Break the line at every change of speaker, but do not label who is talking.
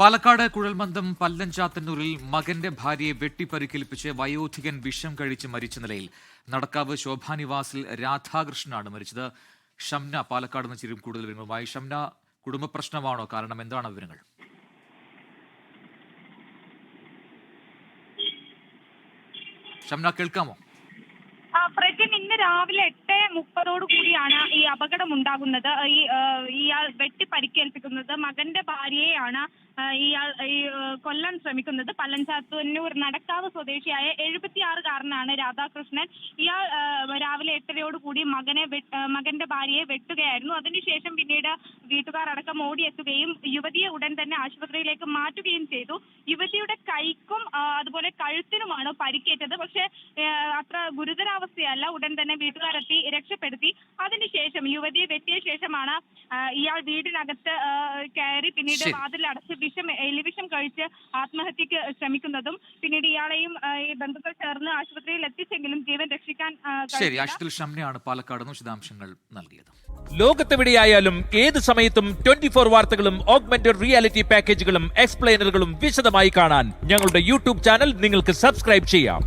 പാലക്കാട് കുഴൽമന്ദം പല്ലഞ്ചാത്തന്നൂരിൽ മകന്റെ ഭാര്യയെ വെട്ടിപ്പരിക്കേൽപ്പിച്ച് വയോധികൻ വിഷം കഴിച്ച് മരിച്ച നിലയിൽ നടക്കാവ് ശോഭാനിവാസിൽ രാധാകൃഷ്ണനാണ് മരിച്ചത്. ഷംന പാലക്കാട് നിന്ന് ചിരും കൂടുതൽ വിവരങ്ങളുമായി. ഷംന കുടുംബ പ്രശ്നമാണോ കാരണം എന്താണ് വിവരങ്ങൾ? ഷംന കേൾക്കാമോ?
ഇന്ന് രാവിലെ എട്ട് കൂടിയാണ് ഈ അപകടം ഉണ്ടാകുന്നത് ഈ ഇയാൾ വെട്ടി പരിക്കേൽപ്പിക്കുന്നത് മകന്റെ ഭാര്യയെയാണ് ഇയാൾ ഈ കൊല്ലാൻ ശ്രമിക്കുന്നത്. പല്ലഞ്ചാത്തന്നൂർ നടക്കാവ് സ്വദേശിയായ എഴുപത്തിയാറുകാരനാണ് രാധാകൃഷ്ണൻ. ഇയാൾ രാവിലെ എട്ടരയോട് കൂടി മകനെ മകന്റെ ഭാര്യയെ വെട്ടുകയായിരുന്നു. അതിനുശേഷം പിന്നീട് വീട്ടുകാർ അടക്കം ഓടിയെത്തുകയും യുവതിയെ ഉടൻ തന്നെ ആശുപത്രിയിലേക്ക് മാറ്റുകയും ചെയ്തു. യുവതിയുടെ കൈക്കും അതുപോലെ കഴുത്തിനുമാണ് പരിക്കേറ്റത്. പക്ഷേ അത്ര ഗുരുതരാവസ്ഥയല്ല. ഉടൻ തന്നെ വീട്ടുകാരെത്തി രക്ഷപ്പെടുത്തി. അതിനുശേഷം യുവതിയെ വെട്ടിയ ശേഷമാണ് ഇയാൾ വീടിനകത്ത് കയറി പിന്നീട്
വാതിൽ
വാതിലടച്ച് വിഷം എലിവിഷം കഴിച്ച് ആത്മഹത്യക്ക് ശ്രമിക്കുന്നതും പിന്നീട് ഇയാളെയും ഈ ബന്ധുക്കൾ ചേർന്ന് ആശുപത്രിയിൽ എത്തിച്ചെങ്കിലും ജീവൻ രക്ഷിക്കാൻ
ശരി ഷംനയാണ് പാലക്കാട് നിന്ന് വിശദാംശങ്ങൾ നൽകിയത്.
ലോകത്തെവിടെയായാലും ഏത് സമയത്തും ട്വന്റി ഫോർ വാർത്തകളും ഓഗ്മെന്റഡ് റിയാലിറ്റി പാക്കേജുകളും എക്സ്പ്ലെയിനറുകളും വിശദമായി കാണാൻ ഞങ്ങളുടെ യൂട്യൂബ് ചാനൽ നിങ്ങൾക്ക് സബ്സ്ക്രൈബ് ചെയ്യാം.